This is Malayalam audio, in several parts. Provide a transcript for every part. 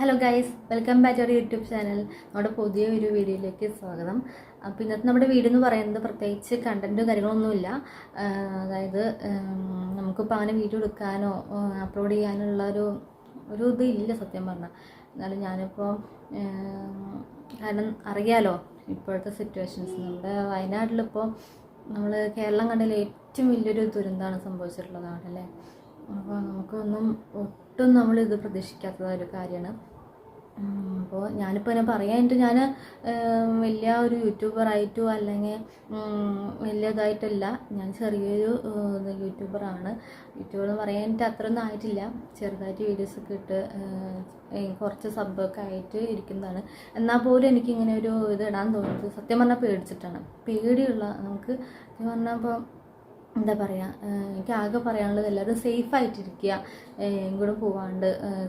Hello guys welcome back to our YouTube channel നമ്മുടെ പുതിയ ഒരു വീഡിയോയിലേക്ക് സ്വാഗതം. അപ്പോൾ ഇന്നത്തെ നമ്മുടെ വീഡിയോ എന്ന് പറയുന്നത് പ്രത്യേകിച്ച് കണ്ടന്റും കാര്യങ്ങളൊന്നുമില്ല. അതായത് നമുക്കിപ്പോൾ അങ്ങനെ വീഡിയോ എടുക്കാനോ അപ്ലോഡ് ചെയ്യാനുള്ള ഒരു ഒരു ഇത് ഇല്ല സത്യം പറഞ്ഞാൽ എന്നാലും ഞാനിപ്പോൾ കാരണം അറിയാലോ ഇപ്പോഴത്തെ സിറ്റുവേഷൻസ് നമ്മുടെ വയനാട്ടിലിപ്പോൾ നമ്മൾ കേരളം കണ്ടതിൽ ഏറ്റവും വലിയൊരു ദുരന്തമാണ് സംഭവിച്ചിട്ടുള്ളത് നാട്ടിലെ അപ്പോൾ നമുക്കൊന്നും ഒട്ടും നമ്മൾ ഇത് ഒരു കാര്യമാണ്. അപ്പോൾ ഞാനിപ്പോൾ എന്നെ പറയാനായിട്ട് ഞാൻ വലിയ ഒരു യൂട്യൂബറായിട്ടോ അല്ലെങ്കിൽ വലിയതായിട്ടല്ല. ഞാൻ ചെറിയൊരു യൂട്യൂബറാണ്. യൂട്യൂബർ എന്ന് പറയാനായിട്ട് അത്രയൊന്നും ആയിട്ടില്ല. ചെറുതായിട്ട് വീഡിയോസൊക്കെ ഇട്ട് കുറച്ച് സബ്ബൊക്കെ ആയിട്ട് ഇരിക്കുന്നതാണ്. എന്നാൽ പോലും എനിക്കിങ്ങനെ ഒരു ഇത് ഇടാൻ തോന്നുന്നത് സത്യം പറഞ്ഞാൽ പേടിച്ചിട്ടാണ്. പേടിയുള്ള നമുക്ക് സത്യം പറഞ്ഞപ്പോൾ എന്താ പറയുക എനിക്ക് ആകെ പറയാനുള്ളത് എല്ലാവരും സേഫ് ആയിട്ടിരിക്കുക. എങ്ങോട്ടും പോവാണ്ട്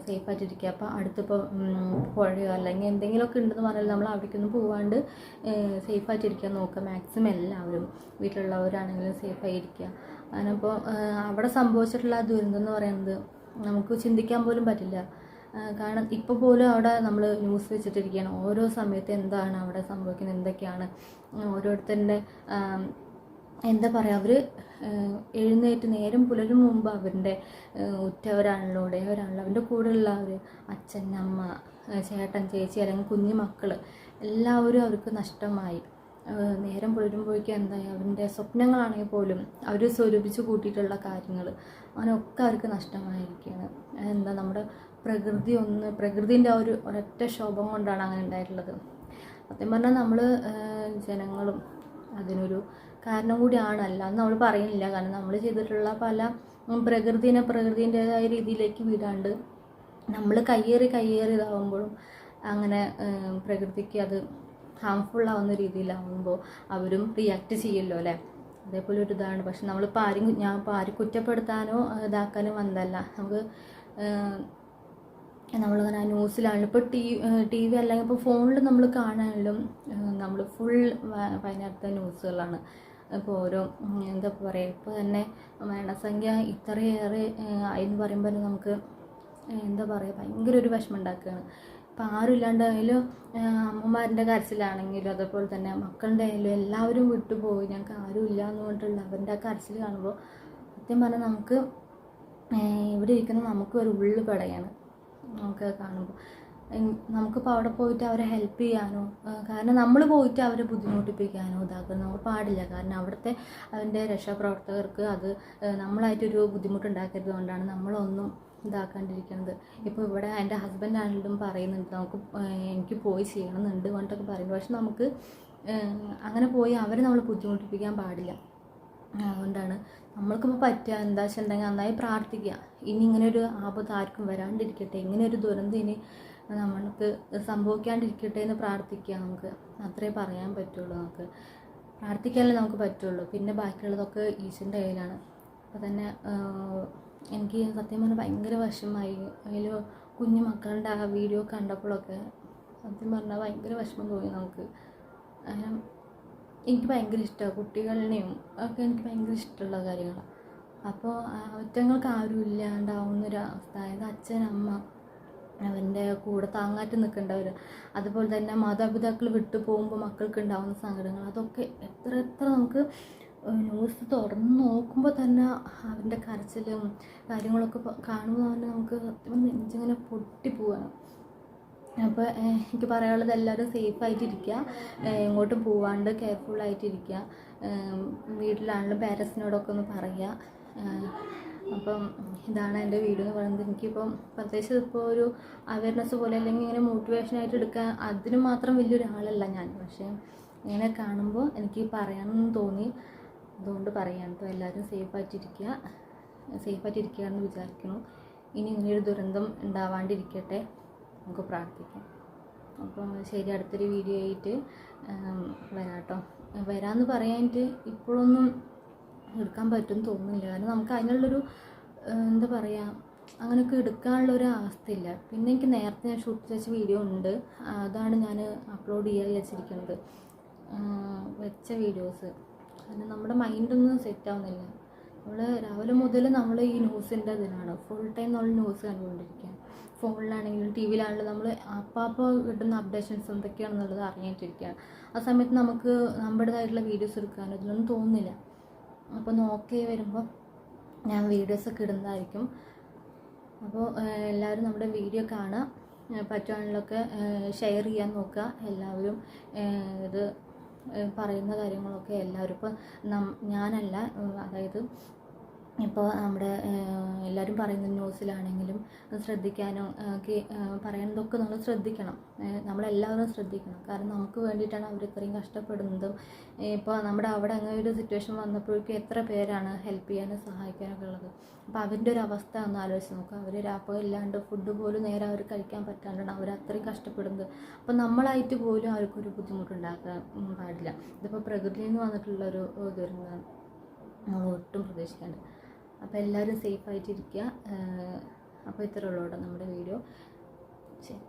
സേഫ് ആയിട്ടിരിക്കുക. അപ്പോൾ അടുത്തിപ്പോൾ പുഴയോ അല്ലെങ്കിൽ എന്തെങ്കിലുമൊക്കെ ഉണ്ടെന്ന് പറഞ്ഞാൽ നമ്മൾ അവിടേക്കൊന്നും പോവാണ്ട് സേഫ് ആയിട്ടിരിക്കാൻ നോക്കുക. മാക്സിമം എല്ലാവരും വീട്ടിലുള്ളവരാണെങ്കിലും സേഫ് ആയിരിക്കുക. അതിനപ്പോൾ അവിടെ സംഭവിച്ചിട്ടുള്ള ആ ദുരന്തം എന്ന് പറയുന്നത് നമുക്ക് ചിന്തിക്കാൻ പോലും പറ്റില്ല. കാരണം ഇപ്പോൾ പോലും അവിടെ നമ്മൾ ന്യൂസ് വെച്ചിട്ടിരിക്കുകയാണ്. ഓരോ സമയത്ത് എന്താണ് അവിടെ സംഭവിക്കുന്നത് എന്തൊക്കെയാണ്? ഓരോരുത്തരുടെ എന്താ പറയുക അവർ എഴുന്നേറ്റ് നേരം പുലരും മുമ്പ് അവരുടെ ഉറ്റവരാണല്ലോ ഉടയവരാണല്ലോ അവന്റെ കൂടെയുള്ള അവർ അച്ഛൻ അമ്മ ചേട്ടൻ ചേച്ചി അല്ലെങ്കിൽ കുഞ്ഞു മക്കൾ എല്ലാവരും അവർക്ക് നഷ്ടമായി. നേരം പുലരുമ്പോഴേക്കും എന്താ അവന്റെ സ്വപ്നങ്ങളാണെങ്കിൽ പോലും അവർ സ്വരൂപിച്ച് കൂട്ടിയിട്ടുള്ള കാര്യങ്ങൾ അങ്ങനെയൊക്കെ അവർക്ക് നഷ്ടമായിരിക്കുകയാണ്. എന്താ നമ്മുടെ പ്രകൃതി ഒന്ന് പ്രകൃതിന്റെ ഒരു ഒരൊറ്റ ശോഭം കൊണ്ടാണ് അങ്ങനെ ഉണ്ടായിട്ടുള്ളത്. സത്യം പറഞ്ഞാൽ നമ്മൾ ജനങ്ങളും അതിനൊരു കാരണം കൂടിയാണ്. അല്ലാന്ന് നമ്മൾ പറയുന്നില്ല. കാരണം നമ്മൾ ചെയ്തിട്ടുള്ള പല പ്രകൃതിനെ പ്രകൃതിന്റെതായ രീതിയിലേക്ക് വിടാണ്ട് നമ്മൾ കയ്യേറി കയ്യേറി ഇതാവുമ്പോഴും അങ്ങനെ പ്രകൃതിക്ക് അത് ഹാംഫുൾ ആവുന്ന രീതിയിലാവുമ്പോൾ അവരും റിയാക്ട് ചെയ്യല്ലോ അല്ലേ? അതേപോലെ ഒരു ഇതാണ്. പക്ഷെ നമ്മളിപ്പോൾ ആരും ഞാൻ ഇപ്പോൾ ആരും കുറ്റപ്പെടുത്താനോ ഇതാക്കാനോ വന്നതല്ല. നമുക്ക് നമ്മളിങ്ങനെ ആ ന്യൂസിലാണെങ്കിലും ഇപ്പോൾ ടി ടി വി അല്ലെങ്കിൽ ഇപ്പോൾ ഫോണിൽ നമ്മൾ കാണാനും നമ്മൾ ഫുൾ അതിനകത്ത് ന്യൂസുകളാണ്. ഇപ്പോൾ ഓരോ എന്താ പറയുക ഇപ്പോൾ തന്നെ മരണസംഖ്യ ഇത്രയേറെ ആയെന്ന് പറയുമ്പോൾ നമുക്ക് എന്താ പറയുക ഭയങ്കര ഒരു വിഷമം ഉണ്ടാക്കുകയാണ് ഇപ്പം ആരും ഇല്ലാണ്ടായാലും അമ്മമാരുടെ കരച്ചിലാണെങ്കിലും അതേപോലെ തന്നെ മക്കളുടെ ആയാലും എല്ലാവരും വിട്ടുപോയി. ഞങ്ങൾക്ക് ആരും ഇല്ല എന്ന് പറഞ്ഞിട്ടുള്ള അവരുടെ ആ കരച്ചിൽ കാണുമ്പോൾ സത്യം പറഞ്ഞാൽ നമുക്ക് ഇവിടെ ഇരിക്കുന്ന നമുക്ക് ഒരു ഉള്ളു പടയാണ്. നമുക്ക് കാണുമ്പോൾ നമുക്കിപ്പോൾ അവിടെ പോയിട്ട് അവരെ ഹെൽപ്പ് ചെയ്യാനോ കാരണം നമ്മൾ പോയിട്ട് അവരെ ബുദ്ധിമുട്ടിപ്പിക്കാനോ ഇതാക്കാനോ പാടില്ല. കാരണം അവിടുത്തെ അതിന്റെ രക്ഷാപ്രവർത്തകർക്ക് അത് നമ്മളായിട്ടൊരു ബുദ്ധിമുട്ടുണ്ടാക്കരുത് കൊണ്ടാണ് നമ്മളൊന്നും ഇതാക്കാണ്ടിരിക്കുന്നത് ഇപ്പോൾ ഇവിടെ എന്റെ ഹസ്ബൻഡ് ആണെങ്കിലും പറയുന്നുണ്ട് നമുക്ക് എനിക്ക് പോയി ചെയ്യണമെന്നുണ്ട് കൊണ്ടൊക്കെ പറയുന്നു. പക്ഷെ നമുക്ക് അങ്ങനെ പോയി അവരെ നമ്മൾ ബുദ്ധിമുട്ടിപ്പിക്കാൻ പാടില്ല. അതുകൊണ്ടാണ് നമ്മൾക്കിപ്പോൾ പറ്റുക എന്താ വെച്ചിട്ടുണ്ടെങ്കിൽ നന്നായി പ്രാർത്ഥിക്കുക. ഇനി ഇങ്ങനെ ഒരു ആപത്ത് ആർക്കും വരാണ്ടിരിക്കട്ടെ. ഇങ്ങനെ ഒരു ദുരന്തം ഇനി നമ്മൾക്ക് സംഭവിക്കാണ്ടിരിക്കട്ടെ എന്ന് പ്രാർത്ഥിക്കുക നമുക്ക്. അത്രേ പറയാൻ പറ്റുള്ളൂ നമുക്ക്. പ്രാർത്ഥിക്കാനല്ലേ നമുക്ക് പറ്റുള്ളൂ. പിന്നെ ബാക്കിയുള്ളതൊക്കെ ഈശ്വരന്റെ കയ്യിലാണ്. അപ്പോൾ തന്നെ എനിക്ക് സത്യം പറഞ്ഞാൽ ഭയങ്കര വിഷമമായി. അതിൽ കുഞ്ഞു മക്കളുടെ ആ വീഡിയോ കണ്ടപ്പോഴൊക്കെ സത്യം പറഞ്ഞാൽ ഭയങ്കര വിഷമം തോന്നി നമുക്ക്. കാരണം എനിക്ക് ഭയങ്കര ഇഷ്ടമാണ് കുട്ടികളിനെയും ഒക്കെ എനിക്ക് ഭയങ്കര ഇഷ്ടമുള്ള കാര്യങ്ങളാണ് അപ്പോൾ ഒറ്റങ്ങൾക്ക് ആരും ഇല്ലാണ്ടാവുന്നൊരു അവസ്ഥ അതായത് അച്ഛൻ അമ്മ അവന്റെ കൂടെ താങ്ങാറ്റ് നിൽക്കേണ്ടവർ അതുപോലെ തന്നെ മാതാപിതാക്കൾ വിട്ടു പോകുമ്പോൾ മക്കൾക്ക് ഉണ്ടാകുന്ന സങ്കടങ്ങൾ അതൊക്കെ എത്ര എത്ര നമുക്ക് ന്യൂസ് തുറന്ന് നോക്കുമ്പോൾ തന്നെ അവന്റെ കരച്ചിലും കാര്യങ്ങളൊക്കെ കാണുമ്പോൾ തന്നെ നമുക്ക് നെഞ്ചിങ്ങനെ പൊട്ടിപ്പോവാണ് അപ്പോൾ എനിക്ക് പറയാനുള്ളത് എല്ലാവരും സേഫ് ആയിട്ടിരിക്കുക ഏഹ് എങ്ങോട്ടും പോവാണ്ട് കെയർഫുള്ളായിട്ടിരിക്കുക വീട്ടിലാണെങ്കിലും പാരൻസിനോടൊക്കെ ഒന്ന് പറയുക അപ്പം ഇതാണ് എന്റെ വീഡിയോ എന്ന് പറയുന്നത്. എനിക്കിപ്പം പ്രത്യേകിച്ച് ഇപ്പോൾ ഒരു അവയർനെസ് പോലെ അല്ലെങ്കിൽ ഇങ്ങനെ മോട്ടിവേഷൻ ആയിട്ട് എടുക്കാൻ അതിന് മാത്രം വലിയൊരാളല്ല ഞാൻ. പക്ഷേ ഇങ്ങനെ കാണുമ്പോൾ എനിക്ക് പറയാമെന്ന് തോന്നി. അതുകൊണ്ട് പറയാം അപ്പോൾ എല്ലാവരും സേഫ് ആയിട്ടിരിക്കുക. സേഫ് ആയിട്ടിരിക്കുക എന്ന് വിചാരിക്കുന്നു. ഇനി ഇങ്ങനെയൊരു ദുരന്തം ഉണ്ടാവാണ്ടിരിക്കട്ടെ. നമുക്ക് പ്രാർത്ഥിക്കാം. അപ്പം ശരി അടുത്തൊരു വീഡിയോ ആയിട്ട് വരാട്ടോ വരാമെന്ന് പറയാനായിട്ട് ഇപ്പോഴൊന്നും എടുക്കാൻ പറ്റുമെന്ന് തോന്നുന്നില്ല. കാരണം നമുക്ക് അതിനുള്ളൊരു എന്താ പറയുക അങ്ങനെയൊക്കെ എടുക്കാനുള്ള ഒരു അവസ്ഥയില്ല. പിന്നെ എനിക്ക് നേരത്തെ ഞാൻ ഷൂട്ട് വെച്ച വീഡിയോ ഉണ്ട്. അതാണ് ഞാൻ അപ്ലോഡ് ചെയ്യാൻ വെച്ചിരിക്കുന്നത് വെച്ച വീഡിയോസ്. കാരണം നമ്മുടെ മൈൻഡൊന്നും സെറ്റ് ആവുന്നില്ല. നമ്മൾ രാവിലെ മുതൽ നമ്മൾ ഈ ന്യൂസിന്റെ ഇതിലാണ്. ഫുൾ ടൈം നമ്മൾ ന്യൂസ് കണ്ടുകൊണ്ടിരിക്കുക. ഫോണിലാണെങ്കിലും ടി വിയിലാണെങ്കിലും നമ്മൾ അപ്പോൾ കിട്ടുന്ന അപ്ഡേഷൻസ് എന്തൊക്കെയാണെന്നുള്ളത് അറിഞ്ഞിട്ടിരിക്കുകയാണ് ആ സമയത്ത് നമുക്ക് നമ്മുടേതായിട്ടുള്ള വീഡിയോസ് എടുക്കാനോ ഇതിനൊന്നും തോന്നുന്നില്ല. അപ്പോൾ നോക്കി വരുമ്പോൾ ഞാൻ വീഡിയോസൊക്കെ ഇടുന്നതായിരിക്കും. അപ്പോൾ എല്ലാവരും നമ്മുടെ വീഡിയോ കാണുക പറ്റുവാണെങ്കിലൊക്കെ ഷെയർ ചെയ്യാൻ നോക്കുക. എല്ലാവരും ഇത് പറയുന്ന കാര്യങ്ങളൊക്കെ എല്ലാവരും. ഇപ്പോൾ നം ഞാനല്ല അതായത് ഇപ്പോൾ നമ്മുടെ എല്ലാവരും പറയുന്ന ന്യൂസിലാണെങ്കിലും ശ്രദ്ധിക്കാനോ ഒക്കെ പറയുന്നതൊക്കെ നമ്മൾ ശ്രദ്ധിക്കണം. നമ്മളെല്ലാവരും ശ്രദ്ധിക്കണം. കാരണം നമുക്ക് വേണ്ടിയിട്ടാണ് അവർ ഇത്രയും കഷ്ടപ്പെടുന്നതും. ഇപ്പോൾ നമ്മുടെ അവിടെ അങ്ങനെ ഒരു സിറ്റുവേഷൻ വന്നപ്പോഴേക്കും എത്ര പേരാണ് ഹെൽപ്പ് ചെയ്യാനും സഹായിക്കാനൊക്കെ ഉള്ളത്? അപ്പോൾ അവരുടെ ഒരു അവസ്ഥ ഒന്ന് ആലോചിച്ച് നോക്കുക അവർ രാപ്പകലില്ലാണ്ട് ഫുഡ് പോലും നേരെ അവർ കഴിക്കാൻ പറ്റാണ്ടാണ് അവർ അത്രയും കഷ്ടപ്പെടുന്നത്. അപ്പോൾ നമ്മളായിട്ട് പോലും അവർക്കൊരു ബുദ്ധിമുട്ടുണ്ടാക്കാൻ പാടില്ല. ഇതിപ്പോൾ പ്രകൃതിയിൽ നിന്ന് വന്നിട്ടുള്ളൊരു നമ്മൾ ഒട്ടും പ്രതീക്ഷിക്കാണ്ട്. അപ്പോൾ എല്ലാവരും സേഫായിട്ടിരിക്കുക അപ്പോൾ ഇത്രയുള്ളൂ കേട്ടോ നമ്മുടെ വീഡിയോ ശരി.